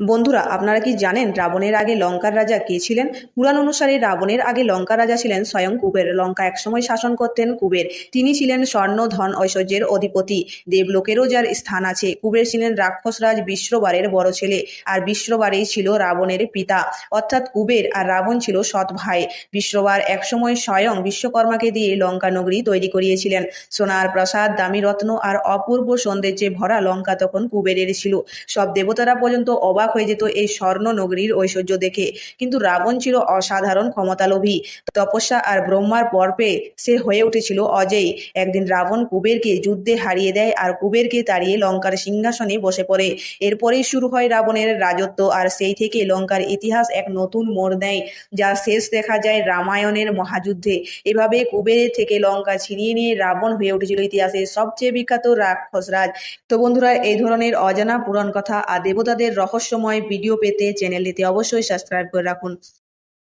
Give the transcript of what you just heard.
বন্ধুরা, আপনারা কি জানেন রাবণের আগে লঙ্কার রাজা কে ছিলেন? পুরাণ অনুসারে রাবণের আগে লঙ্কা রাজা ছিলেন স্বয়ং কুবের। লঙ্কা একসময় শাসন করতেন কুবের। তিনি ছিলেন স্বর্ণ ধন ঐশ্বর্যের অধিপতি। দেবলোকেরও যার স্থান আছে, কুবের ছিলেন রাক্ষসরাজ বিশ্ববারের বড় ছেলে, আর বিশ্ববারেই ছিল রাবণের পিতা। অর্থাৎ কুবের আর রাবণ ছিল সৎ ভাই। বিশ্ববার একসময় স্বয়ং বিশ্বকর্মাকে দিয়ে লঙ্কা নগরী তৈরি করিয়েছিলেন। সোনার প্রাসাদ, দামি রত্ন আর অপূর্ব সৌন্দর্যে ভরা লঙ্কা তখন কুবেরের ছিল। সব দেবতারা পর্যন্ত অবাক হয়ে যেত এই স্বর্ণ নগরীর ঐশ্বর্য দেখে। কিন্তু রাবণ ছিল অসাধারণ ক্ষমতালোভী। তপস্যা আর ব্রহ্মার পর পেয়ে সে হয়ে উঠেছিল অজেয়। একদিন রাবণ কুবেরকে যুদ্ধে হারিয়ে দেয় আর কুবেরকে তাড়িয়ে লঙ্কার সিংহাসনে বসে পড়ে। এরপরেই শুরু হয় রাবণের রাজত্ব আর সেই থেকে লঙ্কার ইতিহাস এক নতুন মোড় নেয়, যা শেষ দেখা যায় রামায়ণের মহাযুদ্ধে। এভাবে কুবেরের থেকে লঙ্কা ছিনিয়ে নিয়ে রাবণ হয়ে উঠেছিল ইতিহাসের সবচেয়ে বিখ্যাত রাক্ষসরাজ। তো বন্ধুরা, এই ধরনের অজানা পুরাণ কথা আর দেবতাদের রহস্যময় ভিডিও পেতে চ্যানেলটিতে অবশ্যই সাবস্ক্রাইব করে রাখুন।